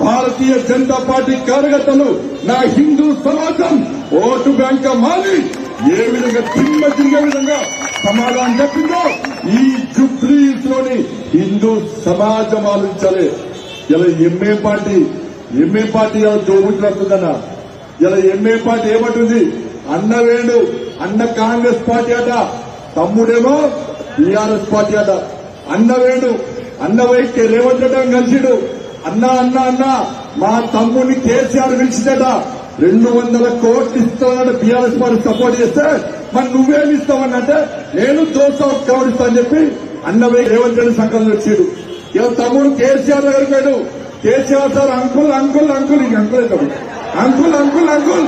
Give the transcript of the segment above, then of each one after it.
భారతీయ Janata party కార్యకర్తలు నా హిందూ సమాజం ఓటు బ్యాంక్ మారి ఏ విధంగా తిమ్మ తిరిగే విధంగా సమాధానం చెప్పిందో ఈ జుబ్లీస్లోని హిందూ సమాజం ఆలోచించాలి. ఇలా ఎంఏ పార్టీ ఎంఏ పార్టీ ఇలా దోబుతున్నట్టుదన్న ఇలా ఎంఏ పార్టీ ఏమంటుంది? అన్న వేణు అన్న కాంగ్రెస్ పార్టీ అట. తమ్ముడేమో టీఆర్ఎస్ పార్టీ అట. అన్న వేణు అన్న వైకే రేవంత్ రెడ్డి కలిసిడు. అన్నా అన్నా అన్నా మా తమ్ముడిని కేసీఆర్ పిలిచిందట. రెండు వందల కోట్లు ఇస్తామని బీఆర్ఎస్ పార్టీ సపోర్ట్ చేస్తే మరి నువ్వేమి ఇస్తావన్నంటే నేను దోశ కవరిస్తా అని చెప్పి అన్న రేవంత్ రెడ్డి సంకల్పం వచ్చాడు ఇలా తమ్ముడు కేసీఆర్ దగ్గర పోయాడు. KCR sir uncle uncle uncle ఇంక అంకుల్ అంకుల్ అంకుల్ అంకుల్.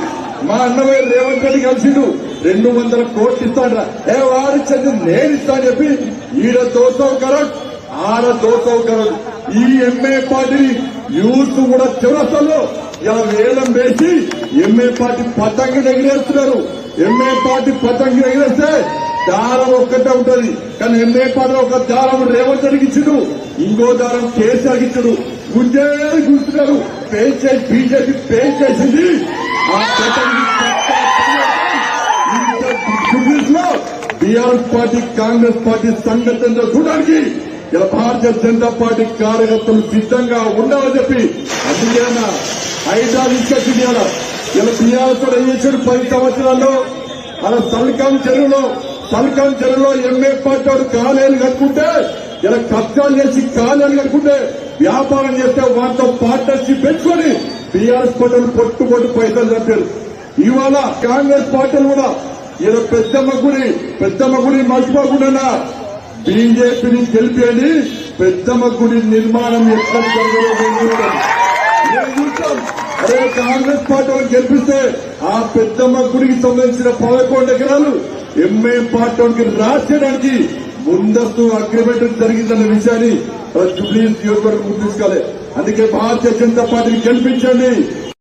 మా అన్నవయ్య రేవంత్ రెడ్డి కలిసిండు. రెండు వందల కోట్లు ఇస్తాడు ఏ వారిచ్చింది నేను ఇస్తా అని చెప్పి ఈడ దోసవు కరెక్ట్ ఆడ దోసవు కరెక్ట్ ఈ ఎంఏ పార్టీ యూత్ కూడా చివరసలు ఇలా వేలం వేసి ఎంఏ పార్టీ పతంగి ఎగిరేస్తున్నారు. ఎంఏ పార్టీ పతంగి ఎగిరేస్తే దారం ఒక్కటే ఉంటది. కానీ ఎంఏ పార్టీ ఒక దారం రేవంత్ జరిగించడు ఇంకో దారం కేసీఆర్ ఇచ్చుడు. గుంజే గుంటున్నారు పే చేసి బీజేపీ పే చేసింది ఆ పతంగి బీఆర్ఎస్ పార్టీ కాంగ్రెస్ పార్టీ సంఘటనలో చూడడానికి ఇలా భారతీయ జనతా పార్టీ కార్యకర్తలు సిద్ధంగా ఉండాలని చెప్పి అందుకే హైదరాబాద్ తీసుకొచ్చింది ఇలా ఇలా బీఆర్ఎస్ కూడా పది సంవత్సరాల్లో అలా సల్కాం చెరువులో సల్కాం చెరువులో ఎంఏ పార్టీ వాడు కాలేలు కట్టుకుంటే ఇలా కబ్జాలు చేసి కాలేలు కట్టుకుంటే వ్యాపారం చేస్తే వాటితో పార్ట్నర్షిప్ పెంచుకొని బీఆర్ఎస్ పార్టీలు పొట్టు పొట్టు పైసలు చంపారు ఇవాళ కాంగ్రెస్ పార్టీలు కూడా ఇలా పెద్దమ్మ గుడి పెద్దమ్మ గుడి మర్చిపోకుండా బీజేపీని గెలిపేది పెద్దమ్మ గుడి నిర్మాణం ఎక్కడ కాంగ్రెస్ పార్టీ వాళ్ళు గెలిపిస్తే ఆ పెద్దమ్మ గుడికి సంబంధించిన పదకొండు ఎకరాలు ఎంఏ పార్టీ వాళ్ళకి రాసేయడానికి ముందస్తు అగ్రిమెంట్ జరిగిందన్న విషయాన్ని జూబ్లీ నియోజకవర్గం గుర్తించుకోవాలి. అందుకే భారతీయ జనతా పార్టీని గెలిపించండి.